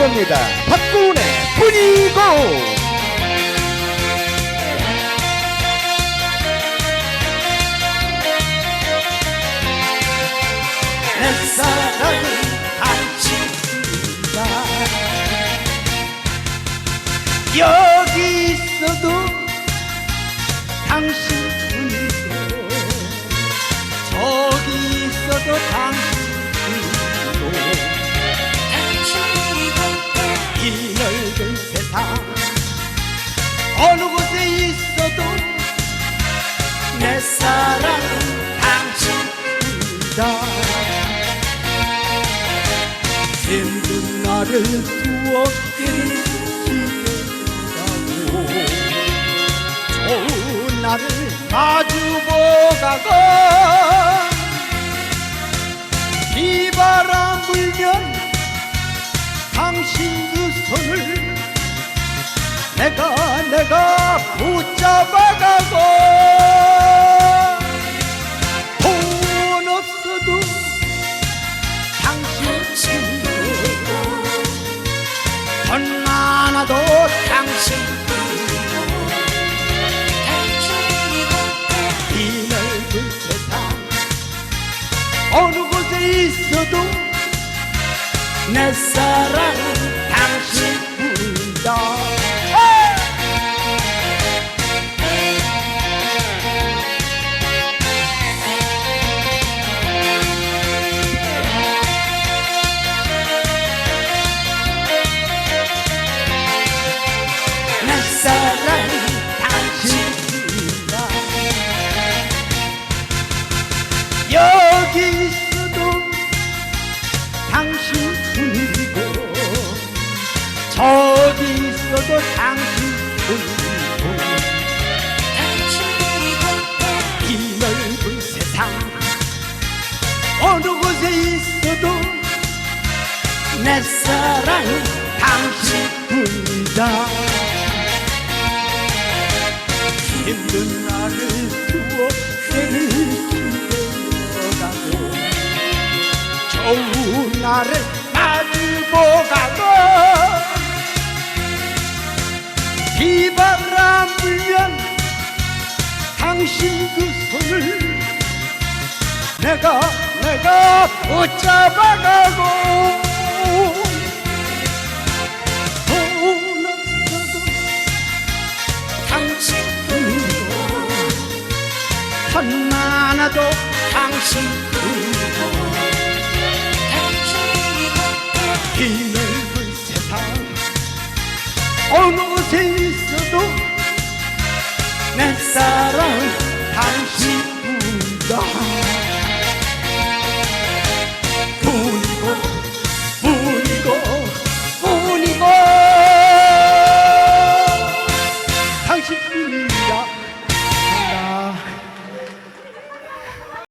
노래입니다. 박구운의 뿐이고. 내 당신이 어느 곳에 있어도 내 사랑은 당신뿐이다. 힘든 나를 두어 기다고 좋은 날을 마주보가고 비바람 불면 당신 두 손을 내가 어느 곳에 있어도 내 사랑은 당신 당신뿐이고 이 넓은 세상 어느 곳에 있어도 내 사랑은 당신뿐이다. 힘든 나를 두어 해를 기대어가고 좋은 날을 마주 보가고 비바람 불면 당신 그 손을 내가 내가 붙잡아가고 돈 없어도 당신뿐이고 돈 많아도 당신뿐이고 내 사랑 당신